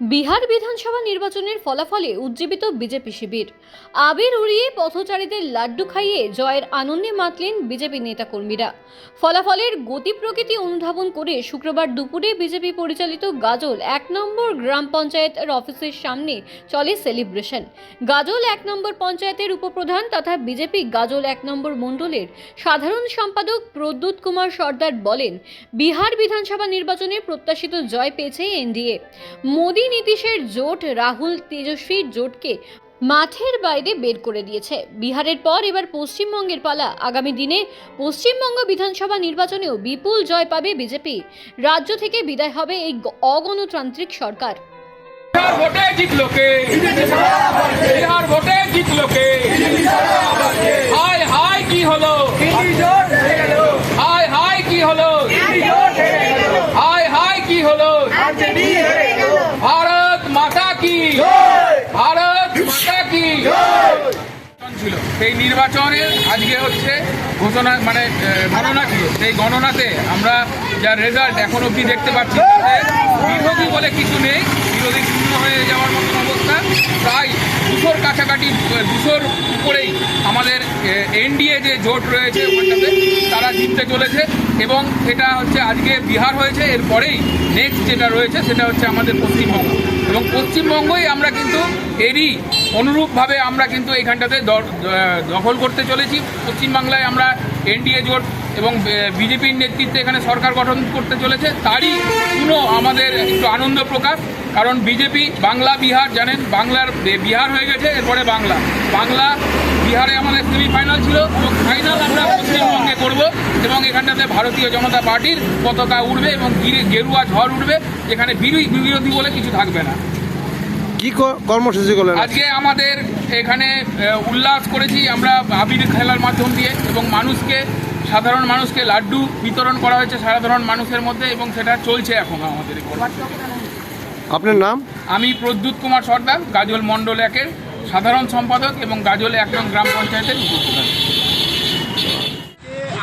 বিহার বিধানসভা নির্বাচনের ফলাফলে উজ্জীবিত বিজেপি শিবির। আবির উড়িয়ে পথচারীদের লাড্ডু খাইয়ে জয়ের আনন্দে মাতলেন বিজেপি নেতাকর্মীরা। ফলাফলের গতি প্রকৃতি অনুধাবন করে শুক্রবার দুপুরে বিজেপি পরিচালিত গাজল এক নম্বর গ্রাম পঞ্চায়েতের অফিসের সামনে চলে সেলিব্রেশন। গাজল এক নম্বর পঞ্চায়েতের উপপ্রধান তথা বিজেপি গাজল এক নম্বর মণ্ডলের সাধারণ সম্পাদক প্রদ্যুৎ কুমার সর্দার বলেন, বিহার বিধানসভা নির্বাচনে প্রত্যাশিত জয় পেয়েছে এনডিএ। মোদী নীতিশের জোট রাহুল তেজস্বীর জোটকে মাঠের বাইরে বের করে দিয়েছে। বিহারের পর এবার পশ্চিমবঙ্গের পালা। আগামী দিনে পশ্চিমবঙ্গ বিধানসভা নির্বাচনেও বিপুল জয় পাবে বিজেপি। রাজ্য থেকে বিদায় হবে এই অগণতান্ত্রিক সরকার। ভোটে জিতলো কে? বিহার ভোটে জিতলো কে? হাই হাই কি হলো? হাই হাই কি হলো? হাই হাই কি হলো ভারত মাতা কি ভারত মাতা কি ছিল সেই নির্বাচনে আজকে হচ্ছে ঘোষণা মানে গণনা ছিল সেই গণনাতে আমরা যার রেজাল্ট এখন অবধি দেখতে পাচ্ছি যে বিরোধী বলে কিছু নেই। বিরোধী শূন্য হয়ে যাওয়ার মতন অবস্থা। প্রায় দুশোর কাছাকাছি দুশোর উপরেই আমাদের এনডিএ যে জোট রয়েছে ওখানটাতে, তারা জিততে চলেছে। এবং সেটা হচ্ছে আজকে বিহার হয়েছে এরপরেই নেক্সট যেটা রয়েছে, সেটা হচ্ছে আমাদের পশ্চিমবঙ্গ। এবং পশ্চিমবঙ্গই আমরা কিন্তু এরই অনুরূপভাবে আমরা কিন্তু এইখানটাতে দখল করতে চলেছি। পশ্চিমবাংলায় আমরা এনডিএ জোট এবং বিজেপির নেতৃত্বে এখানে সরকার গঠন করতে চলেছে। তারই কোনো আমাদের একটু আনন্দ প্রকাশ, কারণ বিজেপি, বাংলা, বিহার জানেন, বাংলার বিহার হয়ে গেছে, এরপরে বাংলা। বাংলা, বিহারে আমাদের সেমিফাইনাল ছিল এবং ফাইনাল আমরা পশ্চিমবঙ্গে করব এবং এখানটাতে ভারতীয় জনতা পার্টির পতাকা উঠবে এবং গিরে- গেরুয়া ঝড় উঠবে বিরোধী বিরোধী বলে কিছু থাকবে না। কি কর্মসূচি করলেন? আজকে আমাদের এখানে উল্লাস করেছি আমরা আবির খেলার মাধ্যম দিয়ে এবং মানুষকে সাধারণ মানুষকে লাড্ডু বিতরণ করা হয়েছে সাধারণ মানুষের মধ্যে এবং সেটা চলছে এখন আমাদের আপনার নাম? আমি প্রদ্যুৎ কুমার সর্দার গাজল মণ্ডল একের সাধারণ সম্পাদক এবং গাজল এক নং গ্রাম পঞ্চায়েতের উপপ্রধান।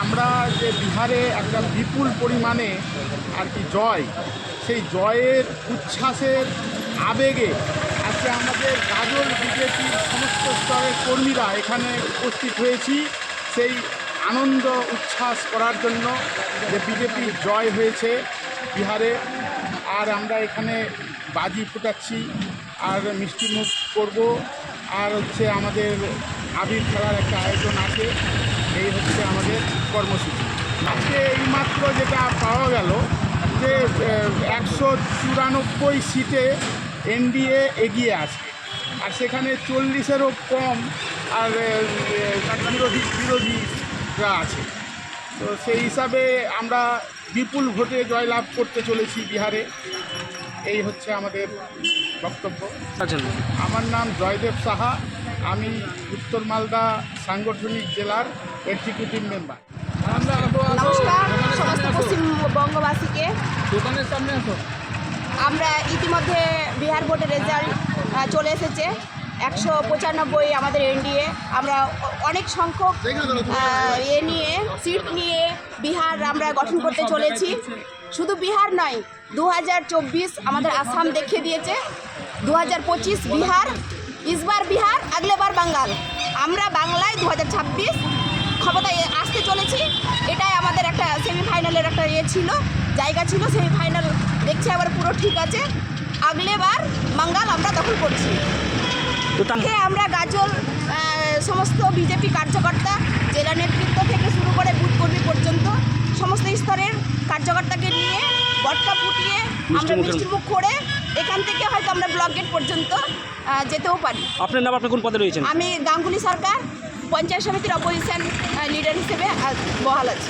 আমরা যে বিহারে একটা বিপুল পরিমাণে আর কি জয় সেই জয়ের উচ্ছ্বাসের আবেগে আজকে আমাদের গাজল বিজেপির সমস্ত স্তরের কর্মীরা এখানে উপস্থিত হয়েছি। সেই আনন্দ, উচ্ছ্বাস করার জন্য যে বিজেপির জয় হয়েছে বিহারে। আর আমরা এখানে বাজি ফুটাচ্ছি, আর মিষ্টিমুখ করব। আর হচ্ছে আমাদের আবির খেলার একটা আয়োজন আছে, এই হচ্ছে আমাদের কর্মসূচি। আজকে এইমাত্র যেটা পাওয়া গেল যে একশো চুরানব্বই সিটে এনডিএ এগিয়ে আছে। আর সেখানে চল্লিশেরও কম আর বিরোধী বিরোধীরা আছে। তো সেই হিসাবে আমরা বিপুল ভোটে জয়লাভ করতে চলেছি বিহারে। এই হচ্ছে আমাদের বক্তব্য। আমার নাম জয়দেব সাহা। আমি উত্তর মালদা সাংগঠনিক জেলার এক্সিকিউটিভ মেম্বার। নমস্কার সমস্ত পশ্চিমবঙ্গবাসীকে। দোকানের সামনে আসো। আমরা ইতিমধ্যে বিহার বোর্ডের রেজাল্ট চলে এসেছে। একশো পঁচানব্বই আমাদের এনডিএ। আমরা অনেক সংখ্যক এ নিয়ে, সিট নিয়ে বিহার আমরা গঠন করতে চলেছি। শুধু বিহার নয় দু আমাদের আসাম দেখিয়ে দিয়েছে। দু হাজার পঁচিশ বিহার, ইসবার বিহার, আগলেবার বাঙ্গাল। আমরা বাংলায় দু হাজার ছাব্বিশ ক্ষমতায় আসতে চলেছি। এটাই আমাদের একটা সেমিফাইনালের একটা ইয়ে ছিল, জায়গা ছিল সেমিফাইনাল দেখছি আবার পুরো ঠিক আছে। আগলেবার বাঙ্গাল আমরা দখল করছি। আজকে আমরা গাজল সমস্ত বিজেপি কার্যকর্তা জেলা নেতৃত্ব থেকে শুরু করে বুথ কর্মী পর্যন্ত সমস্ত স্তরের কার্যকর্তাকে নিয়ে বটকা ফুটিয়ে আমরা মিষ্টিমুখ করে এখান থেকে হয়তো আমরা ব্লক গেট পর্যন্ত যেতেও পারি। আপনার নাম আপনি কোন পদে রয়েছেন? আমি গাঙ্গুলি সরকার পঞ্চায়েত সমিতির অপোজিশন লিডার হিসেবে বহাল আছি।